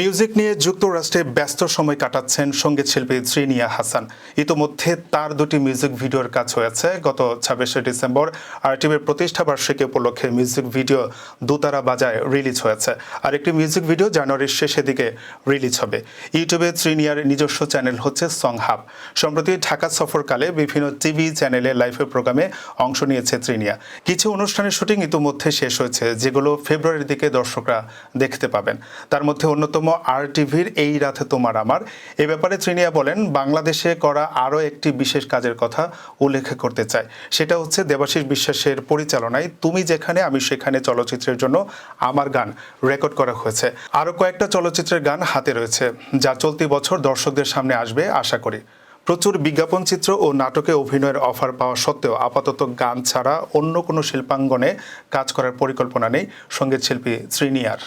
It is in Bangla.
মিউজিক নিয়ে যুক্তরাষ্ট্রে ব্যস্ত সময় কাটাচ্ছেন সংগীত শিল্পী শ্রীনিয়া হাসান। ইতোমধ্যে তার দুটি মিউজিক ভিডিওর কাজ হয়েছে গত ছাব্বিশে ডিসেম্বর। আরটিভির প্রতিষ্ঠা বার্ষিকী উপলক্ষে মিউজিক ভিডিও দুতারা বাজায় রিলিজ হয়েছে। আর একটি মিউজিক ভিডিও জানুয়ারির শেষের দিকে রিলিজ হবে। ইউটিউবে শ্রীনিয়ার নিজস্ব চ্যানেল হচ্ছে সং হাব সম্প্রতি ঢাকা সফরকালে বিভিন্ন টিভি চ্যানেলে লাইভের প্রোগ্রামে অংশ নিয়েছে ত্রিনিয়া কিছু অনুষ্ঠানের শুটিং ইতিমধ্যে শেষ হয়েছে, যেগুলো ফেব্রুয়ারির দিকে দর্শকরা দেখতে পাবেন। তার মধ্যে অন্যতম আর টিভির এই রাতে তোমার আমার। এ ব্যাপারে ত্রিনিয়া বলেন, বাংলাদেশে করা আরও একটি বিশেষ কাজের কথা উল্লেখ করতে চাই সেটা হচ্ছে দেবাশিস বিশ্বাসের পরিচালনায় তুমি যেখানে, আমি সেখানে চলচ্চিত্রের জন্য আমার গান রেকর্ড করা হয়েছে। আরও কয়েকটা চলচ্চিত্রের গান হাতে রয়েছে, যা চলতি বছর দর্শকদের সামনে আসবে, আশা করি। প্রচুর বিজ্ঞাপন চিত্র ও নাটকে অভিনয়ের অফার পাওয়া সত্ত্বেও আপাতত গান ছাড়া অন্য কোনো শিল্পাঙ্গনে কাজ করার পরিকল্পনা নেই সংগীত শিল্পী শ্রীনিয়ার